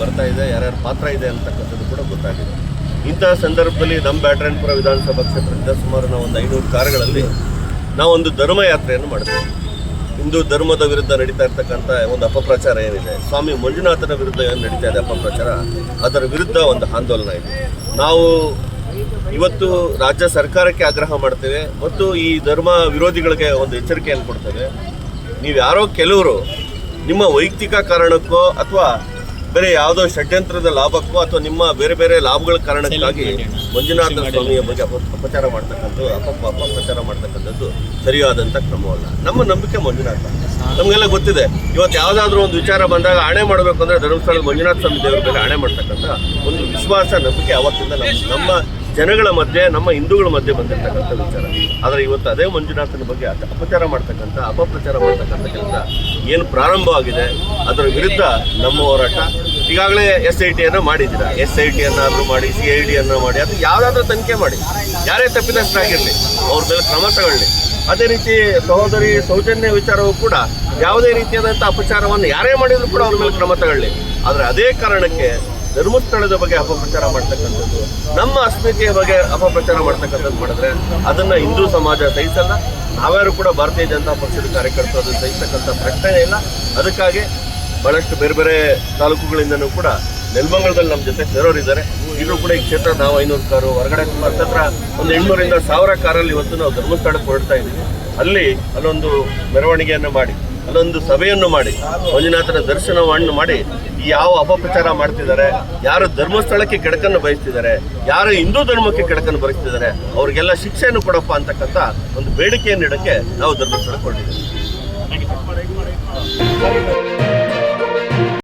ಬರ್ತಾ ಇದೆ, ಯಾರ್ಯಾರ ಪಾತ್ರ ಇದೆ ಅಂತಕ್ಕಂಥದ್ದು ಕೂಡ ಗೊತ್ತಾಗಿದೆ. ಇಂತಹ ಸಂದರ್ಭದಲ್ಲಿ ನಮ್ಮ ಬ್ಯಾಟ್ರಾಯನ್ಪುರ ವಿಧಾನಸಭಾ ಕ್ಷೇತ್ರದಿಂದ ಸುಮಾರು ನಾವು ಒಂದು ಐನೂರು ಕಾರುಗಳಲ್ಲಿ ನಾವೊಂದು ಧರ್ಮ ಯಾತ್ರೆಯನ್ನು ಮಾಡ್ತೀವಿ. ಹಿಂದೂ ಧರ್ಮದ ವಿರುದ್ಧ ನಡೀತಾ ಇರ್ತಕ್ಕಂಥ ಒಂದು ಅಪಪ್ರಚಾರ ಏನಿದೆ, ಸ್ವಾಮಿ ಮಂಜುನಾಥನ ವಿರುದ್ಧ ಏನು ನಡೀತಾ ಇದೆ ಅಪಪ್ರಚಾರ, ಅದರ ವಿರುದ್ಧ ಒಂದು ಆಂದೋಲನ ಇದೆ. ನಾವು ಇವತ್ತು ರಾಜ್ಯ ಸರ್ಕಾರಕ್ಕೆ ಆಗ್ರಹ ಮಾಡ್ತೇವೆ ಮತ್ತು ಈ ಧರ್ಮ ವಿರೋಧಿಗಳಿಗೆ ಒಂದು ಎಚ್ಚರಿಕೆಯನ್ನು ಕೊಡ್ತೇವೆ. ನೀವು ಯಾರೋ ಕೆಲವರು ನಿಮ್ಮ ವೈಯಕ್ತಿಕ ಕಾರಣಕ್ಕೋ ಅಥವಾ ಬೇರೆ ಯಾವುದೋ ಷಡ್ಯಂತ್ರದ ಲಾಭಕ್ಕೂ ಅಥವಾ ನಿಮ್ಮ ಬೇರೆ ಬೇರೆ ಲಾಭಗಳ ಕಾರಣಕ್ಕಾಗಿ ಮಂಜುನಾಥ ಸ್ವಾಮಿಯ ಬಗ್ಗೆ ಅಪಪ್ರಚಾರ ಅಪಚಾರ ಮಾಡ್ತಕ್ಕಂಥದ್ದು ಅಪ ಅಪಪ್ರಚಾರ ಮಾಡ್ತಕ್ಕಂಥದ್ದು ಸರಿಯಾದಂಥ ಕ್ರಮವಲ್ಲ. ನಮ್ಮ ನಂಬಿಕೆ ಮಂಜುನಾಥ. ನಮಗೆಲ್ಲ ಗೊತ್ತಿದೆ. ಇವತ್ತು ಯಾವುದಾದ್ರೂ ಒಂದು ವಿಚಾರ ಬಂದಾಗ ಆಣೆ ಮಾಡಬೇಕು ಅಂದರೆ ಧರ್ಮಸ್ಥಳದ ಮಂಜುನಾಥ ಸ್ವಾಮಿ ದೇವರ ಮೇಲೆ ಆಣೆ ಮಾಡ್ತಕ್ಕಂಥ ಒಂದು ವಿಶ್ವಾಸ ನಂಬಿಕೆ ಅವತ್ತಿಂದ ನಮ್ಮ ನಮ್ಮ ಜನಗಳ ಮಧ್ಯೆ ನಮ್ಮ ಹಿಂದೂಗಳ ಮಧ್ಯೆ ಬಂದಿರತಕ್ಕಂಥ ವಿಚಾರ. ಆದರೆ ಇವತ್ತು ಅದೇ ಮಂಜುನಾಥನ ಬಗ್ಗೆ ಅಪಪ್ರಚಾರ ಅಪಚಾರ ಮಾಡ್ತಕ್ಕಂಥ ಅಪಪ್ರಚಾರ ಮಾಡ್ತಕ್ಕಂಥ ಕೆಲಸ ಏನು ಪ್ರಾರಂಭವಾಗಿದೆ ಅದರ ವಿರುದ್ಧ ನಮ್ಮ ಹೋರಾಟ ಈಗಾಗಲೇ ಎಸ್ ಐ ಟಿಯನ್ನು ಮಾಡಿದ್ದೀರಾ? ಎಸ್ ಐ ಟಿಯನ್ನಾದರೂ ಮಾಡಿ, ಸಿ ಐ ಡಿಯನ್ನು ಮಾಡಿ, ಅದು ಯಾವುದಾದ್ರೂ ತನಿಖೆ ಮಾಡಿ. ಯಾರೇ ತಪ್ಪಿತಸ್ಥರಾಗಿರಲಿ ಅವ್ರ ಮೇಲೆ ಕ್ರಮ ತಗೊಳ್ಳಿ. ಅದೇ ರೀತಿ ಸಹೋದರಿ ಸೌಜನ್ಯ ವಿಚಾರವೂ ಕೂಡ ಯಾವುದೇ ರೀತಿಯಾದಂಥ ಅಪಚಾರವನ್ನು ಯಾರೇ ಮಾಡಿದರೂ ಕೂಡ ಅವ್ರ ಮೇಲೆ ಕ್ರಮ ತಗೊಳ್ಳಿ. ಆದರೆ ಅದೇ ಕಾರಣಕ್ಕೆ ಧರ್ಮಸ್ಥಳದ ಬಗ್ಗೆ ಅಪಪ್ರಚಾರ ಮಾಡ್ತಕ್ಕಂಥದ್ದು, ನಮ್ಮ ಅಸ್ಮಿತೆಯ ಬಗ್ಗೆ ಅಪಪ್ರಚಾರ ಮಾಡ್ತಕ್ಕಂಥದ್ದು ಮಾಡಿದ್ರೆ ಅದನ್ನು ಹಿಂದೂ ಸಮಾಜ ಸಹಿಸಲ್ಲ. ನಾವ್ಯಾರು ಕೂಡ ಭಾರತೀಯ ಜನತಾ ಪಕ್ಷದ ಕಾರ್ಯಕರ್ತರು ಅದನ್ನು ಸಹಿಸ್ತಕ್ಕಂಥ ಪ್ರಶ್ನೆ ಇಲ್ಲ. ಅದಕ್ಕಾಗಿ ಬಹಳಷ್ಟು ಬೇರೆ ಬೇರೆ ತಾಲೂಕುಗಳಿಂದನೂ ಕೂಡ ನೆಲಮಂಗಲದಲ್ಲಿ ನಮ್ಮ ಜೊತೆ ಸೇರೋರಿದ್ದಾರೆ. ಇದ್ರೂ ಕೂಡ ಈ ಕ್ಷೇತ್ರ ನಾವು ಐನೂರು ಕಾರು ಹೊರಗಡೆ ಮತ್ತತ್ರ ಒಂದು ಎಂಟುನೂರಿಂದ ಸಾವಿರ ಕಾರಲ್ಲಿ ಇವತ್ತು ನಾವು ಧರ್ಮಸ್ಥಳಕ್ಕೆ ಹೊರಡ್ತಾ ಇದ್ದೀವಿ. ಅಲ್ಲಿ ಅಲ್ಲೊಂದು ಮೆರವಣಿಗೆಯನ್ನು ಮಾಡಿ, ಅಲ್ಲೊಂದು ಸಭೆಯನ್ನು ಮಾಡಿ, ಮಂಜುನಾಥನ ದರ್ಶನವನ್ನು ಮಾಡಿ ಯಾವ ಅಪಪ್ರಚಾರ ಮಾಡ್ತಿದ್ದಾರೆ, ಯಾರು ಧರ್ಮಸ್ಥಳಕ್ಕೆ ಕೆಡಕನ್ನು ಬಯಸ್ತಿದ್ದಾರೆ, ಯಾರು ಹಿಂದೂ ಧರ್ಮಕ್ಕೆ ಕೆಡಕನ್ನು ಬಯಸ್ತಿದ್ದಾರೆ, ಅವ್ರಿಗೆಲ್ಲ ಶಿಕ್ಷೆಯನ್ನು ಕೊಡಪ್ಪ ಅಂತಕ್ಕಂಥ ಒಂದು ಬೇಡಿಕೆಯನ್ನು ಇಡಕ್ಕೆ ನಾವು ಧರ್ಮಸ್ಥಳಕ್ಕೆ ಹೊರಟಿದ್ದೀವಿ.